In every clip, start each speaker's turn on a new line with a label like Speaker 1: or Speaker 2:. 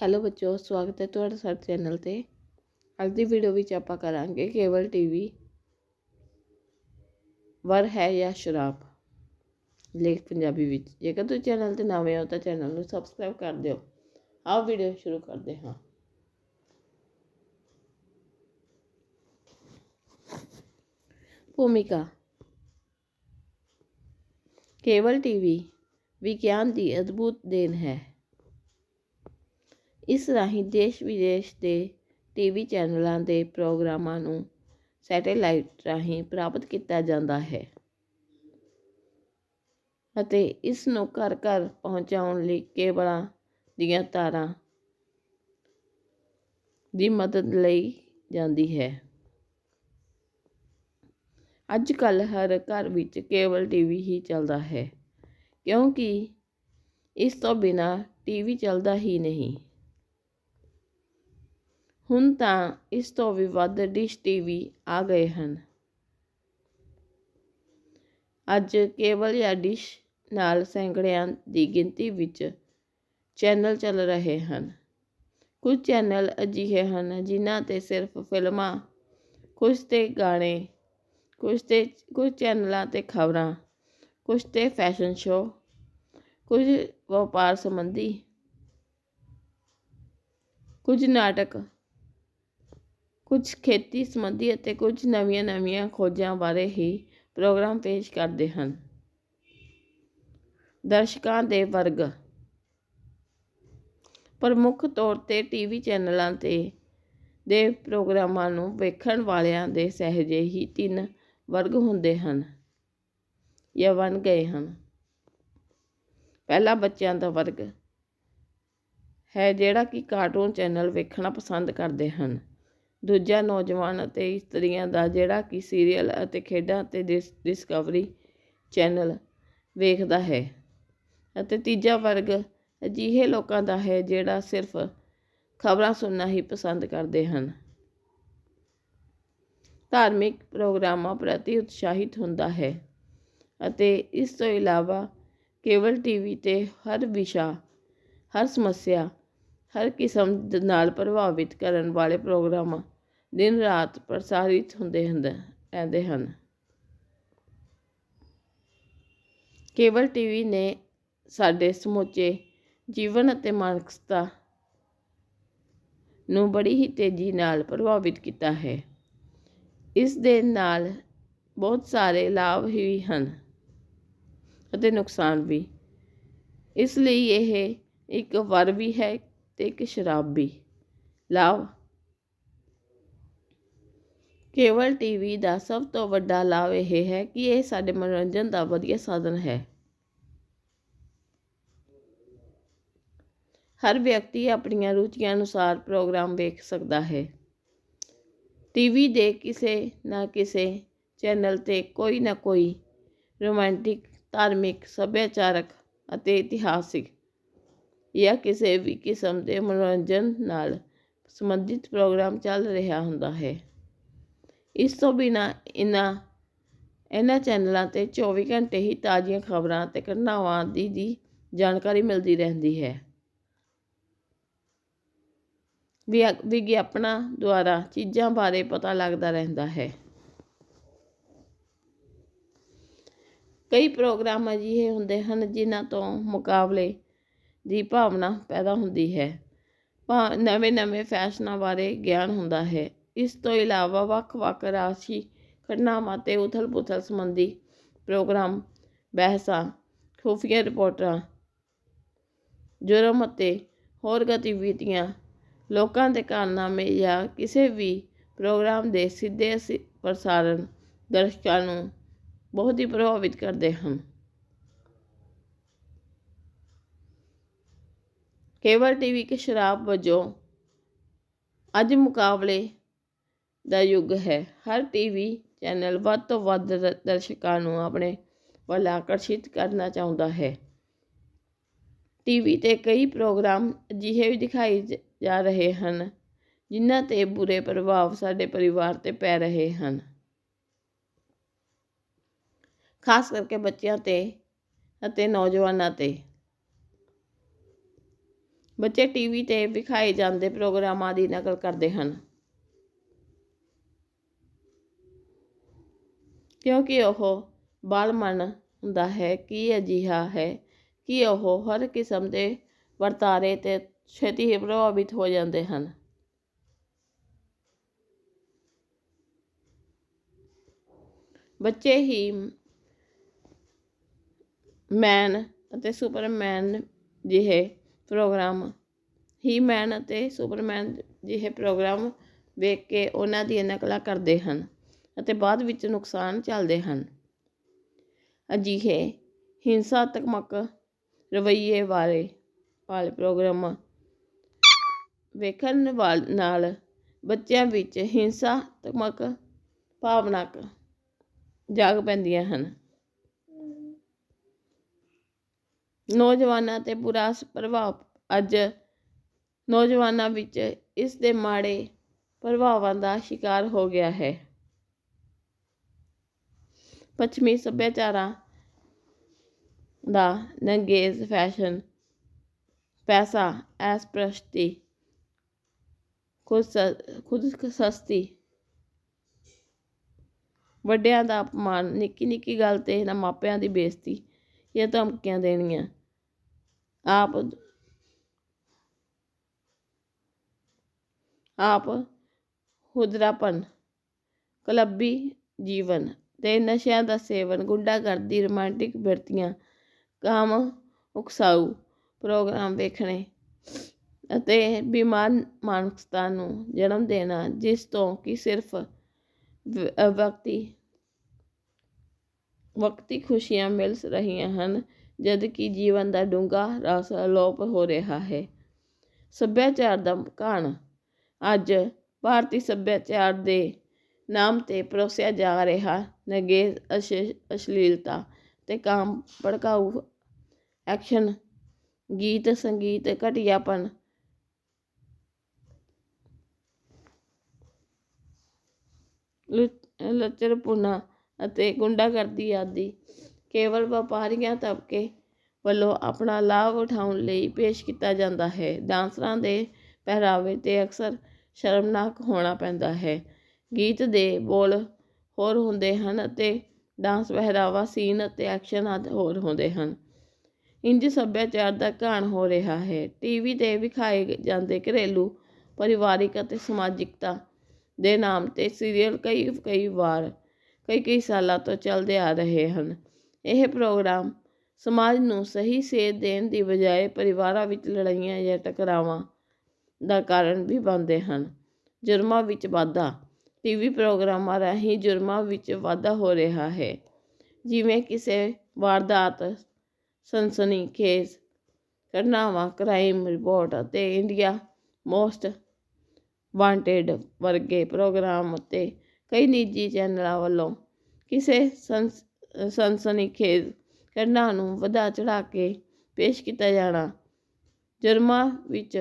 Speaker 1: Hello ਬੱਚੋ ਸਵਾਗਤ ਹੈ ਤੁਹਾਡਾ ਸਾਡੇ ਚੈਨਲ ਤੇ। ਅੱਜ ਦੀ ਵੀਡੀਓ ਵਿੱਚ ਆਪਾਂ ਕਰਾਂਗੇ ਕੇਬਲ ਟੀਵੀ ਵਰ ਹੈ ਜਾਂ ਸ਼ਰਾਬ। ਲੇਖ ਪੰਜਾਬੀ ਵਿੱਚ। ਜੇਕਰ ਤੁਸੀਂ ਚੈਨਲ ਤੇ ਨਵੇਂ ਹੋ ਤਾਂ ਚੈਨਲ ਨੂੰ ਸਬਸਕ੍ਰਾਈਬ ਕਰ ਦਿਓ। ਆਓ ਵੀਡੀਓ ਸ਼ੁਰੂ ਕਰਦੇ ਹਾਂ। ਭੂਮਿਕਾ। ਕੇਬਲ ਟੀਵੀ ਵਿਗਿਆਨ ਦੀ ਅਦਭੁਤ ਦੇਣ ਹੈ। ਇਸ ਰਾਹੀਂ ਦੇਸ਼ ਵਿਦੇਸ਼ ਦੇ ਟੀ ਵੀ ਚੈਨਲਾਂ ਦੇ ਪ੍ਰੋਗਰਾਮਾਂ ਨੂੰ ਸੈਟੇਲਾਈਟ ਰਾਹੀਂ ਪ੍ਰਾਪਤ ਕੀਤਾ ਜਾਂਦਾ ਹੈ ਅਤੇ ਇਸ ਨੂੰ ਘਰ ਘਰ ਪਹੁੰਚਾਉਣ ਲਈ ਕੇਬਲਾਂ ਦੀਆਂ ਤਾਰਾਂ ਦੀ ਮਦਦ ਲਈ ਜਾਂਦੀ ਹੈ। ਅੱਜ ਕੱਲ੍ਹ ਹਰ ਘਰ ਵਿੱਚ ਕੇਬਲ ਟੀਵੀ ਹੀ ਚੱਲਦਾ ਹੈ ਕਿਉਂਕਿ ਇਸ ਤੋਂ ਬਿਨਾ ਟੀਵੀ ਚੱਲਦਾ ਹੀ ਨਹੀਂ। ਹੁਣ ਤਾਂ ਇਸ ਤੋਂ ਵੀ ਵੱਧ ਡਿਸ਼ ਟੀਵੀ ਆ ਗਏ ਹਨ। ਅੱਜ ਕੇਬਲ ਜਾਂ ਡਿਸ਼ ਨਾਲ ਸੈਂਕੜਿਆਂ ਦੀ ਗਿਣਤੀ ਵਿੱਚ ਚੈਨਲ ਚੱਲ ਰਹੇ ਹਨ। ਕੁਝ ਚੈਨਲ ਅਜਿਹੇ ਹਨ ਜਿਨ੍ਹਾਂ ਤੇ ਸਿਰਫ ਫਿਲਮਾਂ, ਕੁਝ ਤੇ ਗਾਣੇ, ਕੁਝ ਤੇ, ਕੁਝ ਚੈਨਲਾਂ ਤੇ ਖਬਰਾਂ, ਕੁਝ ਤੇ ਫੈਸ਼ਨ ਸ਼ੋਅ, ਕੁਝ ਵਪਾਰ ਸੰਬੰਧੀ, ਕੁਝ ਨਾਟਕ ਕੁਝ ਖੇਤੀ ਸੰਬੰਧੀ ਅਤੇ ਕੁਝ ਨਵੀਆਂ-ਨਵੀਆਂ ਖੋਜਾਂ ਬਾਰੇ ਹੀ ਪ੍ਰੋਗਰਾਮ ਪੇਸ਼ ਕਰਦੇ ਹਨ। ਦਰਸ਼ਕਾਂ ਦੇ ਵਰਗ। ਪ੍ਰਮੁੱਖ ਤੌਰ ਤੇ ਟੀਵੀ ਚੈਨਲਾਂ ਤੇ ਦੇ ਪ੍ਰੋਗਰਾਮਾਂ ਨੂੰ ਵੇਖਣ ਵਾਲਿਆਂ ਦੇ ਸਹਿਜੇ ਹੀ ਤਿੰਨ ਵਰਗ ਹੁੰਦੇ ਹਨ ਜਾਂ ਬਣ ਗਏ ਹਨ। ਪਹਿਲਾ ਬੱਚਿਆਂ ਦਾ ਵਰਗ ਹੈ ਜਿਹੜਾ ਕਿ ਕਾਰਟੂਨ ਚੈਨਲ ਵੇਖਣਾ ਪਸੰਦ ਕਰਦੇ ਹਨ। ਦੂਜਾ ਨੌਜਵਾਨ ਅਤੇ ਇਸਤਰੀਆਂ ਦਾ ਜਿਹੜਾ ਕਿ ਸੀਰੀਅਲ ਅਤੇ ਖੇਡਾਂ ਅਤੇ ਡਿਸ ਡਿਸਕਵਰੀ ਚੈਨਲ ਵੇਖਦਾ ਹੈ। ਅਤੇ ਤੀਜਾ ਵਰਗ ਅਜਿਹੇ ਲੋਕਾਂ ਦਾ ਹੈ ਜਿਹੜਾ ਸਿਰਫ ਖਬਰਾਂ ਸੁਣਨਾ ਹੀ ਪਸੰਦ ਕਰਦੇ ਹਨ। ਧਾਰਮਿਕ ਪ੍ਰੋਗਰਾਮਾਂ ਪ੍ਰਤੀ ਉਤਸ਼ਾਹਿਤ ਹੁੰਦਾ ਹੈ ਅਤੇ ਇਸ ਤੋਂ ਇਲਾਵਾ ਕੇਬਲ ਟੀਵੀ ਤੇ ਹਰ ਵਿਸ਼ਾ, ਹਰ ਸਮੱਸਿਆ ਹਰ ਕਿਸਮ ਨਾਲ ਪ੍ਰਭਾਵਿਤ ਕਰਨ ਵਾਲੇ ਪ੍ਰੋਗਰਾਮ ਦਿਨ ਰਾਤ ਪ੍ਰਸਾਰਿਤ ਹੁੰਦੇ ਹੁੰਦੇ ਰਹਿੰਦੇ ਹਨ। ਕੇਬਲ ਟੀਵੀ ਨੇ ਸਾਡੇ ਸਮੁੱਚੇ ਜੀਵਨ ਅਤੇ ਮਾਨਸਿਕਤਾ ਨੂੰ ਬੜੀ ਹੀ ਤੇਜ਼ੀ ਨਾਲ ਪ੍ਰਭਾਵਿਤ ਕੀਤਾ ਹੈ। ਇਸ ਦੇ ਨਾਲ ਬਹੁਤ ਸਾਰੇ ਲਾਭ ਵੀ ਹਨ ਅਤੇ ਨੁਕਸਾਨ ਵੀ। ਇਸ ਲਈ ਇਹ ਇੱਕ ਵਰ ਵੀ ਹੈ ਅਤੇ ਇੱਕ ਸ਼ਰਾਬੀ। ਲਾਭ ਕੇਵਲ ਟੀਵੀ ਦਾ ਸਭ ਤੋਂ ਵੱਡਾ ਲਾਭ ਇਹ ਹੈ ਕਿ ਇਹ ਸਾਡੇ ਮਨੋਰੰਜਨ ਦਾ ਵਧੀਆ ਸਾਧਨ ਹੈ। ਹਰ ਵਿਅਕਤੀ ਆਪਣੀਆਂ ਰੁਚੀਆਂ ਅਨੁਸਾਰ ਪ੍ਰੋਗਰਾਮ ਵੇਖ ਸਕਦਾ ਹੈ। ਟੀਵੀ ਦੇ ਕਿਸੇ ਨਾ ਕਿਸੇ ਚੈਨਲ ਤੇ ਕੋਈ ਨਾ ਕੋਈ ਰੋਮਾਂਟਿਕ, ਧਾਰਮਿਕ, ਸੱਭਿਆਚਾਰਕ ਅਤੇ ਇਤਿਹਾਸਿਕ ਜਾਂ ਕਿਸੇ ਵੀ ਕਿਸਮ ਦੇ ਮਨੋਰੰਜਨ ਨਾਲ ਸੰਬੰਧਿਤ ਪ੍ਰੋਗਰਾਮ ਚੱਲ ਰਿਹਾ ਹੁੰਦਾ ਹੈ। ਇਸ ਤੋਂ ਬਿਨਾਂ ਇਹਨਾਂ ਇਹਨਾਂ ਚੈਨਲਾਂ ਤੇ 24 ਘੰਟੇ ਹੀ ਤਾਜ਼ੀਆਂ ਖਬਰਾਂ ਅਤੇ ਘਟਨਾਵਾਂ ਆਦਿ ਦੀ ਜਾਣਕਾਰੀ ਮਿਲਦੀ ਰਹਿੰਦੀ ਹੈ। ਵਿਆ, ਵਿਗਿਆਪਨਾਂ ਦੁਆਰਾ ਚੀਜ਼ਾਂ ਬਾਰੇ ਪਤਾ ਲੱਗਦਾ ਰਹਿੰਦਾ ਹੈ। ਕਈ ਪ੍ਰੋਗਰਾਮ ਅਜਿਹੇ ਹੁੰਦੇ ਹਨ ਜਿਨ੍ਹਾਂ ਤੋਂ ਮੁਕਾਬਲੇ ਦੀ ਭਾਵਨਾ ਪੈਦਾ ਹੁੰਦੀ ਹੈ। ਭਾ ਨਵੇਂ-ਨਵੇਂ ਫੈਸ਼ਨਾਂ ਬਾਰੇ ਗਿਆਨ ਹੁੰਦਾ ਹੈ। ਇਸ ਤੋਂ ਇਲਾਵਾ ਵੱਖ-ਵੱਖ ਰਾਸ਼ੀ ਘਟਨਾਵਾਂ ਤੇ ਉਥਲ-ਪੁਥਲ ਸੰਬੰਧੀ ਪ੍ਰੋਗਰਾਮ, ਬਹਿਸਾਂ, ਖੁਫੀਆ ਰਿਪੋਰਟਾਂ, ਜੁਰਮ ਅਤੇ ਹੋਰ ਗਤੀਵਿਧੀਆਂ, ਲੋਕਾਂ ਦੇ ਕਾਰਨਾਮੇ ਜਾਂ ਕਿਸੇ ਵੀ ਪ੍ਰੋਗਰਾਮ ਦੇ ਸਿੱਧੇ ਪ੍ਰਸਾਰਣ ਦਰਸ਼ਕਾਂ ਨੂੰ ਬਹੁਤ ਹੀ ਪ੍ਰਭਾਵਿਤ ਕਰਦੇ ਹਨ। ਕੇਬਲ ਟੀਵੀ ਇੱਕ ਸ਼ਰਾਬ ਵਜੋਂ ਅੱਜ ਮੁਕਾਬਲੇ ਦਾ ਯੁੱਗ ਹੈ। ਹਰ ਟੀਵੀ ਚੈਨਲ ਵੱਧ ਤੋਂ ਵੱਧ ਦਰਸ਼ਕਾਂ ਨੂੰ ਆਪਣੇ ਵੱਲ ਆਕਰਸ਼ਿਤ ਕਰਨਾ ਚਾਹੁੰਦਾ ਹੈ। ਟੀਵੀ ਤੇ ਕਈ ਪ੍ਰੋਗਰਾਮ ਅਜਿਹੇ ਵੀ ਦਿਖਾਈ ਜਾ ਰਹੇ ਹਨ, ਜਿਨ੍ਹਾਂ ਤੇ ਬੁਰੇ ਪ੍ਰਭਾਵ ਸਾਡੇ ਪਰਿਵਾਰ ਤੇ ਪੈ ਰਹੇ ਹਨ। ਖਾਸ ਕਰਕੇ ਬੱਚਿਆਂ ਤੇ ਅਤੇ ਨੌਜਵਾਨਾਂ ਤੇ। ਬੱਚੇ ਟੀਵੀ ਤੇ ਵਿਖਾਏ ਜਾਂਦੇ ਪ੍ਰੋਗਰਾਮਾਂ ਦੀ ਨਕਲ ਕਰਦੇ ਹਨ। ਕਿਉਂਕਿ ਉਹ ਬਾਲ ਮਨ ਹੁੰਦਾ ਹੈ, ਕੀ ਅਜਿਹਾ ਹੈ ਕਿ ਉਹ ਹਰ ਕਿਸਮ ਦੇ ਵਰਤਾਰੇ ਤੇ ਛੇਤੀ ਹੀ ਪ੍ਰਭਾਵਿਤ ਹੋ ਜਾਂਦੇ ਹਨ। ਬੱਚੇ ਹੀ ਮੈਨ ਅਤੇ ਸੁਪਰਮੈਨ ਜਿਹੇ ਪ੍ਰੋਗਰਾਮ। ਹੀ ਮੈਨ ਅਤੇ ਸੁਪਰਮੈਨ ਜਿਹੇ ਪ੍ਰੋਗਰਾਮ ਵੇਖ ਕੇ ਉਹਨਾਂ ਦੀਆਂ ਨਕਲਾਂ ਕਰਦੇ ਹਨ ਅਤੇ ਬਾਅਦ ਵਿੱਚ ਨੁਕਸਾਨ ਝੱਲਦੇ ਹਨ। ਅਜਿਹੇ ਹਿੰਸਾਤਮਕ ਰਵੱਈਏ ਵਾਲੇ ਵਾਲੇ ਪ੍ਰੋਗਰਾਮ ਵੇਖਣ ਵਾਲ, ਨਾਲ ਬੱਚਿਆਂ ਵਿੱਚ ਹਿੰਸਾਤਮਕ ਭਾਵਨਾਕ ਜਾਗ ਪੈਂਦੀਆਂ ਹਨ। ਨੌਜਵਾਨਾਂ ਤੇ ਬੁਰਾ ਪ੍ਰਭਾਵ, ਅੱਜ ਨੌਜਵਾਨਾਂ ਵਿੱਚ ਇਸ ਦੇ ਮਾੜੇ ਪ੍ਰਭਾਵਾਂ ਦਾ ਸ਼ਿਕਾਰ ਹੋ ਗਿਆ ਹੈ। ਪੱਛਮੀ ਸੱਭਿਆਚਾਰਾਂ ਦਾ ਨੰਗੇਜ਼ ਫੈਸ਼ਨ ਪੈਸਾ ਐਸਪ੍ਰਸਤੀ ਖੁਦ ਖੁਦ ਸਸਤੀ ਵੱਡਿਆਂ ਦਾ ਅਪਮਾਨ ਨਿੱਕੀ ਨਿੱਕੀ ਗੱਲ ਤੇ ਇਹਨਾਂ ਮਾਪਿਆਂ ਦੀ ਬੇਇੱਜ਼ਤੀ ਜਾਂ ਧਮਕੀਆਂ ਦੇਣੀਆਂ। ਆਪ ਆਪ ਹੁਦਰਾਪਨ ਕਲੱਬੀ ਜੀਵਨ ਅਤੇ ਨਸ਼ਿਆਂ ਦਾ ਸੇਵਨ, ਗੁੰਡਾਗਰਦੀ, ਰੋਮਾਂਟਿਕ ਬਿਰਤੀਆਂ, ਕਾਮ ਉਕਸਾਊ ਪ੍ਰੋਗਰਾਮ ਵੇਖਣੇ ਅਤੇ ਬਿਮਾਰ ਮਾਨਸਿਕਤਾ ਨੂੰ ਜਨਮ ਦੇਣਾ, ਜਿਸ ਤੋਂ ਕਿ ਸਿਰਫ ਵਕਤੀ ਵਕਤੀ ਖੁਸ਼ੀਆਂ ਮਿਲ ਰਹੀਆਂ ਹਨ। ਜਦ ਕਿ ਜੀਵਨ ਦਾ ਡੂੰਘਾ ਰਸ ਅਲੋਪ ਹੋ ਰਿਹਾ ਹੈ। ਸੱਭਿਆਚਾਰ ਦਾ ਘਾਣ। ਅੱਜ ਭਾਰਤੀ ਸੱਭਿਆਚਾਰ ਦੇ ਨਾਮ ਤੇ ਪਰੋਸਿਆ ਜਾ ਰਿਹਾ ਨਗੇਜ਼ ਅਸ਼ਲੀਲਤਾ ਅਤੇ ਕਾਮ ਭੜਕਾਊ ਐਕਸ਼ਨ, ਗੀਤ, ਸੰਗੀਤ, ਘਟੀਆਪਨ। ਲੱਚਰਪੁਣਾ ਅਤੇ ਗੁੰਡਾਗਰਦੀ ਆਦਿ ਕੇਵਲ ਵਪਾਰੀਆਂ ਤਬਕੇ ਵੱਲੋਂ ਆਪਣਾ ਲਾਭ ਉਠਾਉਣ ਲਈ ਪੇਸ਼ ਕੀਤਾ ਜਾਂਦਾ ਹੈ। ਡਾਂਸਰਾਂ ਦੇ ਪਹਿਰਾਵੇ ਤੇ ਅਕਸਰ ਸ਼ਰਮਨਾਕ ਹੋਣਾ ਪੈਂਦਾ ਹੈ। ਗੀਤ ਦੇ ਬੋਲ ਹੋਰ ਹੁੰਦੇ ਹਨ ਅਤੇ ਡਾਂਸ ਪਹਿਰਾਵਾ, ਸੀਨ ਅਤੇ ਐਕਸ਼ਨ ਆਦਿ ਹੋਰ ਹੁੰਦੇ ਹਨ। ਇੰਝ ਸੱਭਿਆਚਾਰ ਦਾ ਘਾਣ ਹੋ ਰਿਹਾ ਹੈ। ਟੀ ਵੀ ਤੇ ਵਿਖਾਏ ਜਾਂਦੇ ਘਰੇਲੂ, ਪਰਿਵਾਰਿਕ ਅਤੇ ਸਮਾਜਿਕਤਾ ਦੇ ਨਾਮ ਤੇ ਸੀਰੀਅਲ ਕਈ ਕਈ ਵਾਰ ਕਈ ਕਈ ਸਾਲਾਂ ਤੋਂ ਚੱਲਦੇ ਆ ਰਹੇ ਹਨ। ਇਹ ਪ੍ਰੋਗਰਾਮ ਸਮਾਜ ਨੂੰ ਸਹੀ ਸੇਧ ਦੇਣ ਦੀ ਬਜਾਏ ਪਰਿਵਾਰਾਂ ਵਿੱਚ ਲੜਾਈਆਂ ਜਾਂ ਟਕਰਾਵਾਂ ਦਾ ਕਾਰਨ ਵੀ ਬਣਦੇ ਹਨ। ਜੁਰਮਾਂ ਵਿੱਚ ਵਾਧਾ ਟੀ ਵੀ ਪ੍ਰੋਗਰਾਮਾਂ ਰਾਹੀਂ ਜੁਰਮਾਂ ਵਿੱਚ ਵਾਧਾ ਹੋ ਰਿਹਾ ਹੈ। ਜਿਵੇਂ ਕਿਸੇ ਵਾਰਦਾਤ ਸਨਸਨੀਖੇਜ਼ ਘਟਨਾਵਾਂ, ਕ੍ਰਾਈਮ ਰਿਪੋਰਟ ਅਤੇ ਇੰਡੀਆ ਮੋਸਟ ਵਾਂਟਿਡ ਵਰਗੇ ਪ੍ਰੋਗਰਾਮ ਉੱਤੇ ਕਈ ਨਿੱਜੀ ਚੈਨਲਾਂ ਵੱਲੋਂ ਕਿਸੇ ਸੰਸ ਸਨਸਨੀਖੇਜ਼ ਘਟਨਾ ਨੂੰ ਵਧਾ ਚੜਾ ਕੇ ਪੇਸ਼ ਕੀਤਾ ਜਾਣਾ। ਜੁਰਮਾਂ ਵਿੱਚ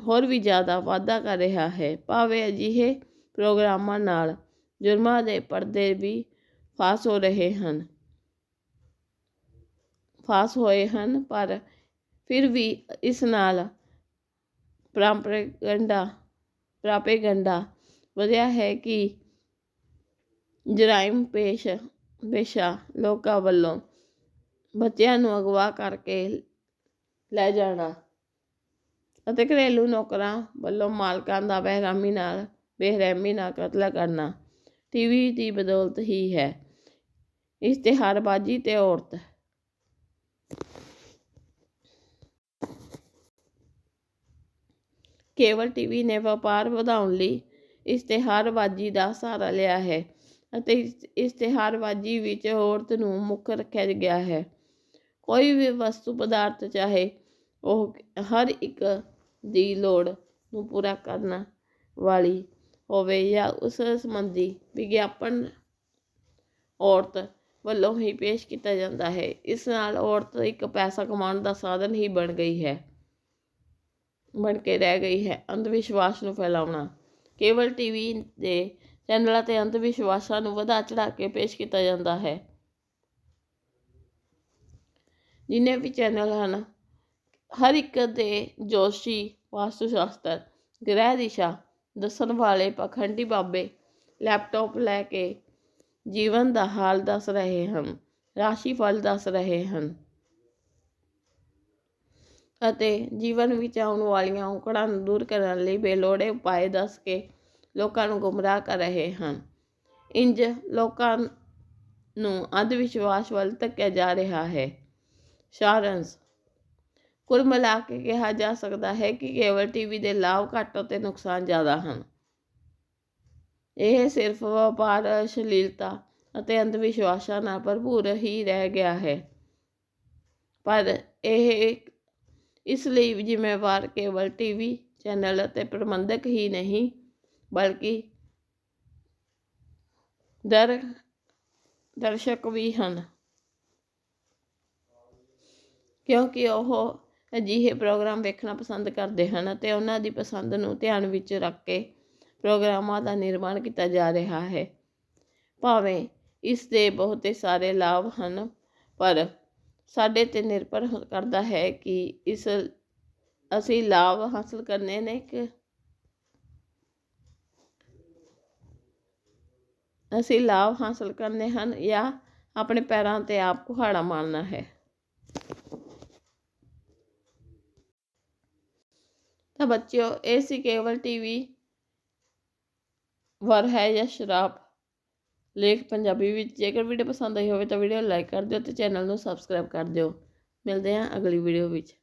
Speaker 1: ਹੋਰ ਵੀ ਜ਼ਿਆਦਾ ਵਾਧਾ ਕਰ ਰਿਹਾ ਹੈ। ਭਾਵੇਂ ਅਜਿਹੇ ਪ੍ਰੋਗਰਾਮਾਂ ਨਾਲ ਜੁਰਮਾਂ ਦੇ ਪਰਦੇ ਵੀ ਫਾਸ ਹੋ ਰਹੇ ਹਨ। ਫਾਸ ਹੋਏ ਹਨ, ਪਰ ਫਿਰ ਵੀ ਇਸ ਨਾਲ ਪ੍ਰਾਪੇਗੰਡਾ ਪ੍ਰਾਪੇਗੰਡਾ ਵਧਿਆ ਹੈ ਕਿ ਜਰਾਇਮ ਪੇਸ਼ ਪੇਸ਼ਾ ਲੋਕਾਂ ਵੱਲੋਂ ਬੱਚਿਆਂ ਨੂੰ ਅਗਵਾ ਕਰਕੇ ਲੈ ਜਾਣਾ ਅਤੇ ਘਰੇਲੂ ਨੌਕਰਾਂ ਵੱਲੋਂ ਮਾਲਕਾਂ ਦਾ ਬੇਰਹਿਮੀ ਨਾਲ ਬੇਰਹਿਮੀ ਨਾਲ ਕਤਲ ਕਰਨਾ ਟੀਵੀ ਦੀ ਬਦੌਲਤ ਹੀ ਹੈ। ਇਸ਼ਤਿਹਾਰਬਾਜ਼ੀ ਤੇ ਔਰਤ ਕੇਵਲ ਟੀਵੀ ਨੇ ਵਪਾਰ ਵਧਾਉਣ ਲਈ ਇਸ਼ਤਿਹਾਰਬਾਜ਼ੀ ਦਾ ਸਹਾਰਾ ਲਿਆ ਹੈ। ਅਤੇ ਇਸ਼ਤਿਹਾਰਬਾਜ਼ੀ ਵਿੱਚ ਔਰਤ ਨੂੰ ਮੁੱਖ ਰੱਖਿਆ ਗਿਆ ਹੈ। ਕੋਈ ਵੀ ਵਸਤੂ ਪਦਾਰਥ ਚਾਹੇ ਉਹ ਹਰ ਇੱਕ ਦੀ ਲੋੜ ਨੂੰ ਪੂਰਾ ਕਰਨ ਵਾਲੀ ਹੋਵੇ ਜਾਂ ਉਸ ਸੰਬੰਧੀ ਵਿਗਿਆਪਨ ਔਰਤ ਵੱਲੋਂ ਹੀ ਪੇਸ਼ ਕੀਤਾ ਜਾਂਦਾ ਹੈ। ਇਸ ਨਾਲ ਔਰਤ ਇੱਕ ਪੈਸਾ ਕਮਾਉਣ ਦਾ ਸਾਧਨ ਹੀ ਬਣ ਗਈ ਹੈ। ਬਣ ਕੇ ਰਹਿ ਗਈ ਹੈ। ਅੰਧ ਵਿਸ਼ਵਾਸ ਨੂੰ ਫੈਲਾਉਣਾ। ਕੇਵਲ ਟੀਵੀ ਦੇ ਚੈਨਲਾਂ ਤੇ ਅੰਧ ਵਿਸ਼ਵਾਸਾਂ ਨੂੰ ਵਧਾ ਚੜਾ ਕੇ ਪੇਸ਼ ਕੀਤਾ ਜਾਂਦਾ ਹੈ। ਜਿੰਨੇ ਵੀ ਚੈਨਲ ਹਨ, ਹਰ ਇੱਕ ਦੇ ਜੋਸ਼ੀ ਵਾਸਤੂ ਸ਼ਾਸਤਰ ਗ੍ਰਹਿ ਦਿਸ਼ਾ, ਦੱਸਣ ਵਾਲੇ ਪਖੰਡੀ ਬਾਬੇ, ਲੈਪਟਾਪ ਲੈ ਕੇ ਜੀਵਨ ਦਾ ਹਾਲ ਦੱਸ ਰਹੇ ਹਨ, ਰਾਸ਼ੀ ਫਲ ਦੱਸ ਰਹੇ ਹਨ ਅਤੇ ਜੀਵਨ ਵਿੱਚ ਆਉਣ ਵਾਲੀਆਂ ਔਕੜਾਂ ਨੂੰ ਦੂਰ ਕਰਨ ਲਈ ਬੇਲੋੜੇ ਉਪਾਅ ਦੱਸ ਕੇ ਲੋਕਾਂ ਨੂੰ ਗੁੰਮਰਾਹ ਕਰ ਰਹੇ ਹਨ। ਇੰਝ ਲੋਕਾਂ ਨੂੰ ਅੰਧ ਵਿਸ਼ਵਾਸ ਵੱਲ ਧੱਕਿਆ ਜਾ ਰਿਹਾ ਹੈ। ਸਾਰੰਸ਼, ਕੁੱਲ ਮਿਲਾ ਕੇ ਕਿਹਾ ਜਾ ਸਕਦਾ ਹੈ ਕਿ ਕੇਵਲ ਟੀਵੀ ਦੇ ਲਾਭ ਘੱਟ ਅਤੇ ਨੁਕਸਾਨ ਜ਼ਿਆਦਾ ਹਨ। ਇਹ ਸਿਰਫ ਵਪਾਰ, ਅਸ਼ਲੀਲਤਾ ਅਤੇ ਅੰਧ ਵਿਸ਼ਵਾਸਾਂ ਨਾਲ ਭਰਪੂਰ ਹੀ ਰਹਿ ਗਿਆ ਹੈ। ਪਰ ਇਹ ਇਸ ਲਈ ਜ਼ਿੰਮੇਵਾਰ ਕੇਵਲ ਟੀਵੀ ਚੈਨਲ ਅਤੇ ਪ੍ਰਬੰਧਕ ਹੀ ਨਹੀਂ ਬਲਕਿ ਦਰ, ਦਰਸ਼ਕ ਵੀ ਹਨ। ਕਿਉਂਕਿ ਉਹ ਅਜਿਹੇ ਪ੍ਰੋਗਰਾਮ ਵੇਖਣਾ ਪਸੰਦ ਕਰਦੇ ਹਨ ਅਤੇ ਉਹਨਾਂ ਦੀ ਪਸੰਦ ਨੂੰ ਧਿਆਨ ਵਿੱਚ ਰੱਖ ਕੇ ਪ੍ਰੋਗਰਾਮਾਂ ਦਾ ਨਿਰਮਾਣ ਕੀਤਾ ਜਾ ਰਿਹਾ ਹੈ। ਭਾਵੇਂ ਇਸ ਦੇ ਬਹੁਤੇ ਸਾਰੇ ਲਾਭ ਹਨ, ਪਰ ਸਾਡੇ ਤੇ ਨਿਰਭਰ ਕਰਦਾ ਹੈ ਕਿ ਇਸ ਅਸੀਂ ਲਾਭ ਹਾਸਲ ਕਰਨੇ ਨੇ ਕਿ ਅਸੀਂ ਲਾਭ ਹਾਸਲ ਕਰਨੇ ਹਨ ਜਾਂ ਆਪਣੇ ਪੈਰਾਂ ਤੇ ਆਪ ਕੁਹਾੜਾ ਮਾਰਨਾ ਹੈ। ਤਾਂ ਬੱਚਿਓ, ਇਹ ਸੀ ਕੇਵਲ ਟੀਵੀ ਵਰ ਹੈ ਜਾਂ ਸ਼ਰਾਬ? ਲੇਖ ਪੰਜਾਬੀ ਵਿੱਚ ਜੇਕਰ ਵੀਡੀਓ ਪਸੰਦ ਆਈ ਹੋਵੇ ਤਾਂ ਵੀਡੀਓ ਲਾਈਕ ਕਰ ਦਿਓ ਤੇ ਚੈਨਲ ਨੂੰ ਸਬਸਕ੍ਰਾਈਬ ਕਰ ਦਿਓ। ਮਿਲਦੇ ਹਾਂ ਅਗਲੀ ਵੀਡੀਓ ਵਿੱਚ।